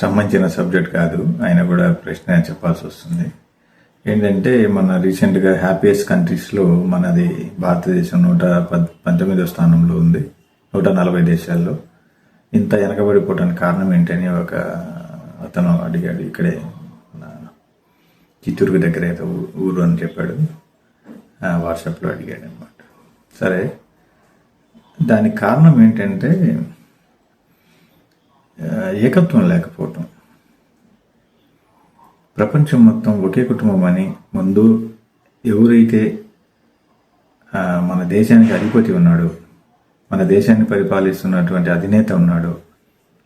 సంబంధించిన సబ్జెక్ట్ కాదు. ఆయన కూడా ప్రశ్న చెప్పాల్సి వస్తుంది. ఏంటంటే మన రీసెంట్గా హ్యాపీయెస్ట్ కంట్రీస్లో మనది భారతదేశం నూట పద్ పంతొమ్మిదో స్థానంలో ఉంది. నూట నలభై దేశాల్లో. ఇంత వెనకబడిపోవడానికి కారణం ఏంటని ఒక అతను అడిగాడు. ఇక్కడే మన చిత్తూరుకు దగ్గర అయితే ఊరు అని చెప్పాడు. వాట్సాప్లో అడిగాడు అనమాట సరే. దానికి కారణం ఏంటంటే ఏకత్వం లేకపోవటం. ప్రపంచం మొత్తం ఒకే కుటుంబం అని ముందు ఎవరైతే మన దేశానికి అధిపతి ఉన్నాడు మన దేశాన్ని పరిపాలిస్తున్నటువంటి అధినేత ఉన్నాడు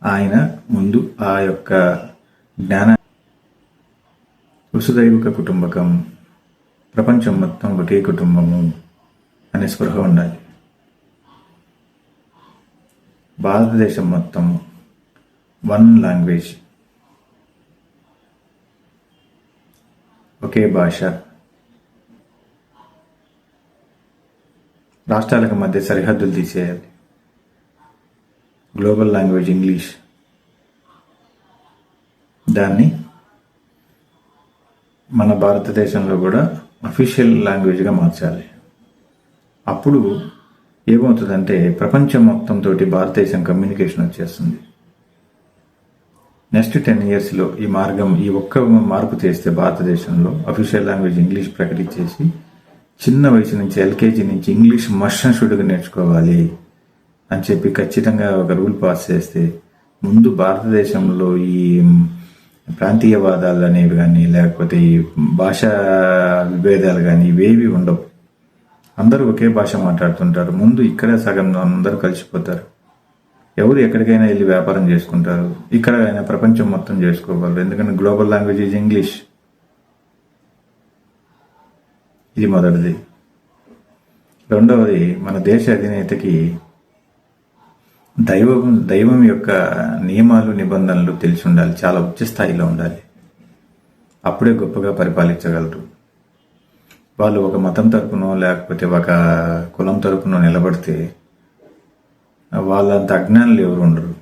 ఆయన ముందు ఆ యొక్క జ్ఞాన వసుదైవిక కుటుంబకం ప్రపంచం మొత్తం ఒకే కుటుంబము అనే స్పృహ ఉండాలి. భారతదేశం మొత్తం వన్ లాంగ్వేజ్ ఒకే భాష రాష్ట్రాలకు మధ్య సరిహద్దులు తీసేయాలి గ్లోబల్ లాంగ్వేజ్ ఇంగ్లీష్ దాన్ని మన భారతదేశంలో కూడా అఫీషియల్ లాంగ్వేజ్గా మార్చాలి. అప్పుడు ఏమవుతుందంటే ప్రపంచం మొత్తంతో భారతదేశం కమ్యూనికేషన్ వచ్చేస్తుంది. నెక్స్ట్ టెన్ ఇయర్స్లో ఈ మార్గం ఈ ఒక్క మార్పు చేస్తే భారతదేశంలో అఫీషియల్ లాంగ్వేజ్ ఇంగ్లీష్ ప్రకటించేసి చిన్న వయసు నుంచి ఎల్కేజీ నుంచి ఇంగ్లీష్ మర్షన్షుడ్గా నేర్చుకోవాలి అని చెప్పి ఖచ్చితంగా ఒక రూల్ పాస్ చేస్తే ముందు భారతదేశంలో ఈ ప్రాంతీయవాదాలు అనేవి కానీ లేకపోతే ఈ భాషా విభేదాలు కానీ ఇవేవి ఉండవు. అందరూ ఒకే భాష మాట్లాడుతుంటారు. ముందు ఇక్కడే సగం అందరూ కలిసిపోతారు. ఎవరు ఎక్కడికైనా వెళ్ళి వ్యాపారం చేసుకుంటారు. ఇక్కడ అయినా ప్రపంచం మొత్తం చేసుకోగలరు. ఎందుకంటే గ్లోబల్ లాంగ్వేజ్ ఈజ్ ఇంగ్లీష్ ఇది మొదటిది. రెండవది మన దేశ అధినేతకి దైవం దైవం యొక్క నియమాలు నిబంధనలు తెలిసి ఉండాలి. చాలా ఉచ్చ స్థాయిలో ఉండాలి. అప్పుడే గొప్పగా పరిపాలించగలరు. వాళ్ళు ఒక మతం తరపునో లేకపోతే ఒక కులం తరపునో నిలబడితే వాళ్ళంత అజ్ఞానులు ఎవరు ఉండరు.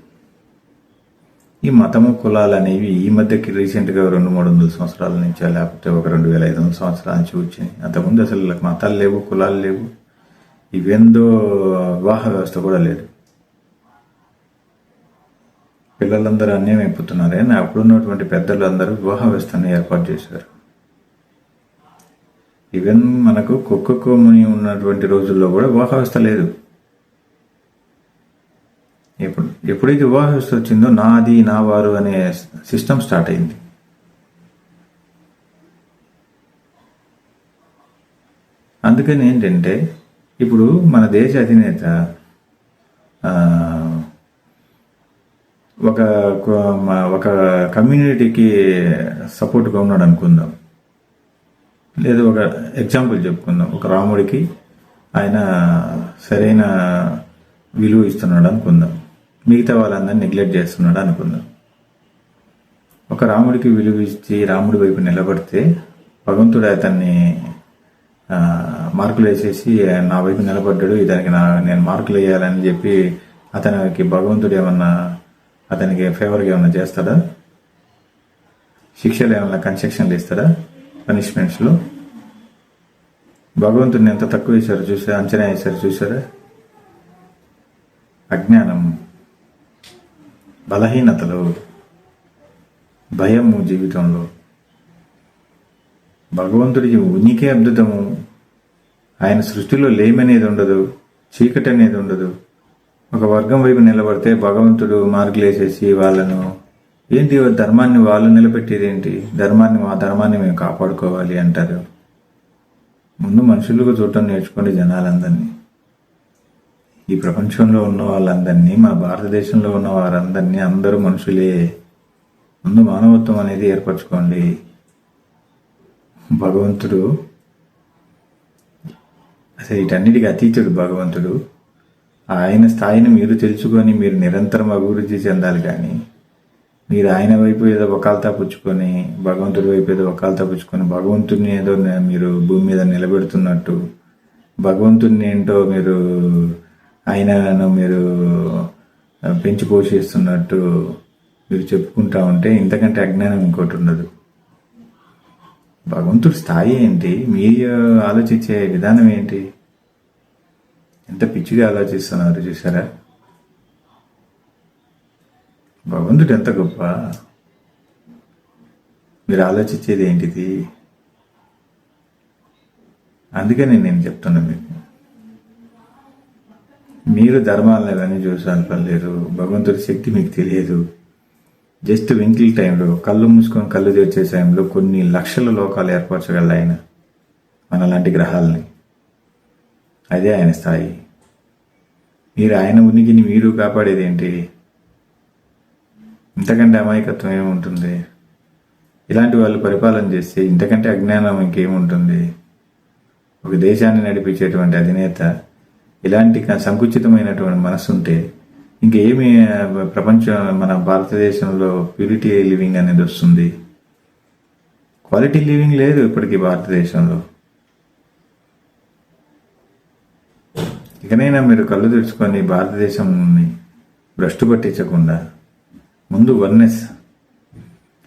ఈ మతము కులాలు అనేవి ఈ మధ్యకి రీసెంట్గా రెండు మూడు వందల సంవత్సరాల నుంచి లేకపోతే ఒక రెండు వేల ఐదు వందల సంవత్సరాల నుంచి వచ్చినాయి. అంతకుముందు అసలు మతాలు లేవు కులాలు లేవు. ఇవేందో వివాహ వ్యవస్థ కూడా లేదు. పిల్లలందరూ అన్యం అయిపోతున్నారే నా అప్పుడున్నటువంటి పెద్దలు అందరూ వివాహ వ్యవస్థను ఏర్పాటు చేశారు. ఈవెన్ మనకు కుక్క కోముని ఉన్నటువంటి రోజుల్లో కూడా వివాహ వ్యవస్థ లేదు. ఎప్పుడు ఎప్పుడైతే వివాహ వ్యవస్థ వచ్చిందో నాది నా వారు అనే సిస్టమ్ స్టార్ట్ అయింది. అందుకని ఏంటంటే ఇప్పుడు మన దేశ అధినేత ఒక ఒక కమ్యూనిటీకి సపోర్ట్గా ఉన్నాడు అనుకుందాం. లేదు ఒక ఎగ్జాంపుల్ చెప్పుకుందాం. ఒక రాముడికి ఆయన సరైన విలువ ఇస్తున్నాడు అనుకుందాం. మిగతా వాళ్ళందరినీ నెగ్లెక్ట్ చేస్తున్నాడు అనుకుందాం. ఒక రాముడికి విలువ ఇచ్చి రాముడి వైపు నిలబడితే భగవంతుడు అతన్ని మార్కులు వేసేసి నా వైపు నిలబడ్డాడు ఇతనికి నా నేను మార్కులు వేయాలని చెప్పి అతనికి భగవంతుడు ఏమన్నా అతనికి ఫేవర్గా ఏమన్నా చేస్తాడా? శిక్షలు ఏమన్నా కన్సెక్షన్లు ఇస్తాడా? పనిష్మెంట్స్లో భగవంతుడిని ఎంత తక్కువ వేశారు చూసారా అంచనా వేశారు చూసారా? అజ్ఞానం. బలహీనతలు భయము జీవితంలో. భగవంతుడికి ఉనికి అద్భుతము. ఆయన సృష్టిలో లేమనేది ఉండదు చీకటి అనేది ఉండదు. ఒక వర్గం వైపు నిలబడితే భగవంతుడు మార్గులేసేసి వాళ్ళను ఏంటి ధర్మాన్ని వాళ్ళు నిలబెట్టేది ఏంటి ధర్మాన్ని మా ధర్మాన్ని మేము కాపాడుకోవాలి అంటారు. ముందు మనుషులుగా చూడటం నేర్చుకోండి జనాలందరినీ. ఈ ప్రపంచంలో ఉన్న వాళ్ళందరినీ మన భారతదేశంలో ఉన్న వారందరినీ అందరూ మనుషులే. ముందు మానవత్వం అనేది ఏర్పరచుకోండి. భగవంతుడు అసలు వీటన్నిటికీ అతీతుడు భగవంతుడు. ఆయన స్థాయిని మీరు తెలుసుకొని మీరు నిరంతరం అభివృద్ధి చెందాలి కానీ మీరు ఆయన వైపు ఏదో వకాల్తా పుచ్చుకొని భగవంతుడి వైపు ఏదో వకాల్తా పుచ్చుకొని భగవంతుడిని ఏదో మీరు భూమి మీద నిలబెడుతున్నట్టు భగవంతుడిని ఏంటో మీరు ఆయనను మీరు పెంచి పోషిస్తున్నట్టు మీరు చెప్పుకుంటా ఉంటే ఇంతకంటే అజ్ఞానం ఇంకోటి ఉండదు. భగవంతుడి స్థాయి ఏంటి? మీరు ఆలోచించే విధానం ఏంటి? ఎంత పిచ్చిగా ఆలోచిస్తున్నారు చూసారా? భగవంతుడు ఎంత గొప్ప? మీరు ఆలోచించేది ఏంటిది? అందుకని నేను చెప్తున్నా మీకు. మీరు ధర్మాలను అవన్నీ చూసాను పర్లేదు భగవంతుడి శక్తి మీకు తెలియదు. జస్ట్ వెంకిల్ టైంలో కళ్ళు మూసుకొని కళ్ళు తెరిచే టైంలో కొన్ని లక్షల లోకాలు ఏర్పరచగల ఆయన మన లాంటి గ్రహాలని. అదే ఆయన స్థాయి. మీరు ఆయన ఉనికిని మీరు కాపాడేది ఏంటి? ఇంతకంటే అమాయకత్వం ఏముంటుంది? ఇలాంటి వాళ్ళు పరిపాలన చేస్తే ఇంతకంటే అజ్ఞానం ఇంకేముంటుంది? ఒక దేశాన్ని నడిపించేటువంటి అధినేత ఇలాంటి సంకుచితమైనటువంటి మనసు ఉంటే ఇంకేమి ప్రపంచం మన భారతదేశంలో ప్యూరిటీ లివింగ్ అనేది వస్తుంది? క్వాలిటీ లివింగ్ లేదు ఇప్పటికీ భారతదేశంలో. ఇకనైనా మీరు కళ్ళు తెరుచుకొని భారతదేశంని భ్రష్టు పట్టించకుండా ముందు వన్నెస్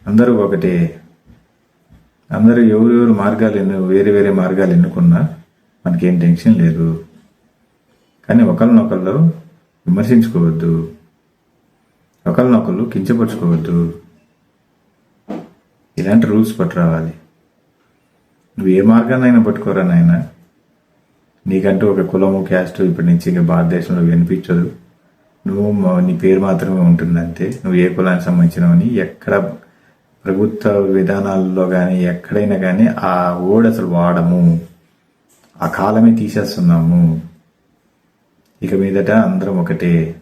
అందరూ ఒకటే. అందరూ ఎవరెవరు మార్గాలు ఎన్ను వేరే వేరే మార్గాలు ఎన్నుకున్నా మనకేం టెన్షన్ లేదు. కానీ ఒకరినొకళ్ళు విమర్శించుకోవద్దు. ఒకరినొకళ్ళు కించపరుచుకోవద్దు. ఇలాంటి రూల్స్ పట్టు రావాలి నువ్వు ఏ మార్గాన్నైనా పట్టుకోరా నాయన? నీకంటూ ఒక కులము క్యాస్ట్ ఇప్పటి నుంచి ఇంకా భారతదేశంలో వినిపించదు. నువ్వు నీ పేరు మాత్రమే ఉంటుందంతే. నువ్వు ఏ కులానికి సంబంధించినవని ఎక్కడ ప్రభుత్వ విధానాల్లో కానీ ఎక్కడైనా కానీ ఆ వర్డ్ అసలు వాడము. ఆ కాలమే తీసేస్తున్నాము. ఇక మీదట అందరం ఒకటే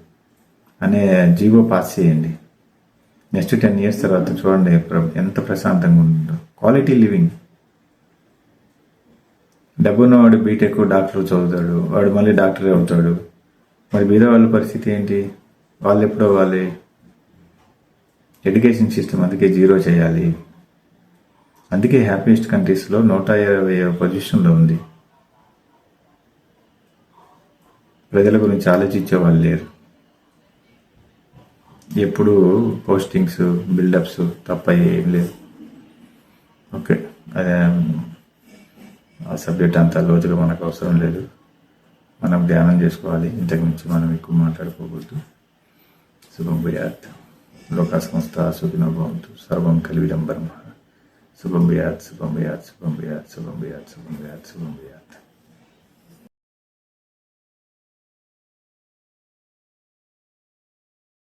అనే జీవో పాస్ చేయండి. నెక్స్ట్ టెన్ ఇయర్స్ తర్వాత చూడండి ఎంత ప్రశాంతంగా ఉంటుందో క్వాలిటీ లివింగ్ డబ్బున్న వాడు బీటెక్ డాక్టర్ చదువుతాడు. వాడు మళ్ళీ డాక్టర్ అవుతాడు. మరి బీద వాళ్ళ పరిస్థితి ఏంటి? వాళ్ళు ఎప్పుడు అవ్వాలి ఎడ్యుకేషన్ సిస్టమ్ అందుకే జీరో చేయాలి. అందుకే హ్యాపీయెస్ట్ కంట్రీస్లో నూట ఇరవై పొజిషన్లో ఉంది. ప్రజల గురించి ఆలోచించే వాళ్ళు లేరు. ఎప్పుడు పోస్టింగ్స్ బిల్డప్స్ తప్ప ఏం లేదు. ఓకే. అదే ఆ సబ్జెక్ట్ అంత లోతుగా మనకు అవసరం లేదు. మనం ధ్యానం చేసుకోవాలి. ఇంతకుమించి మనం ఎక్కువ మాట్లాడుకోకూడదు. శుభం భూయాత్. లోకా సంస్థ సుఖినో భవంతు. సర్వం కలివిడం బ్రహ్మ శుభం భూయాత్ శుభం భూయాత్ శుభం భూయాత్ శుభం భూయాత్ శుభం భూయాత్ శుభం భూయాత్.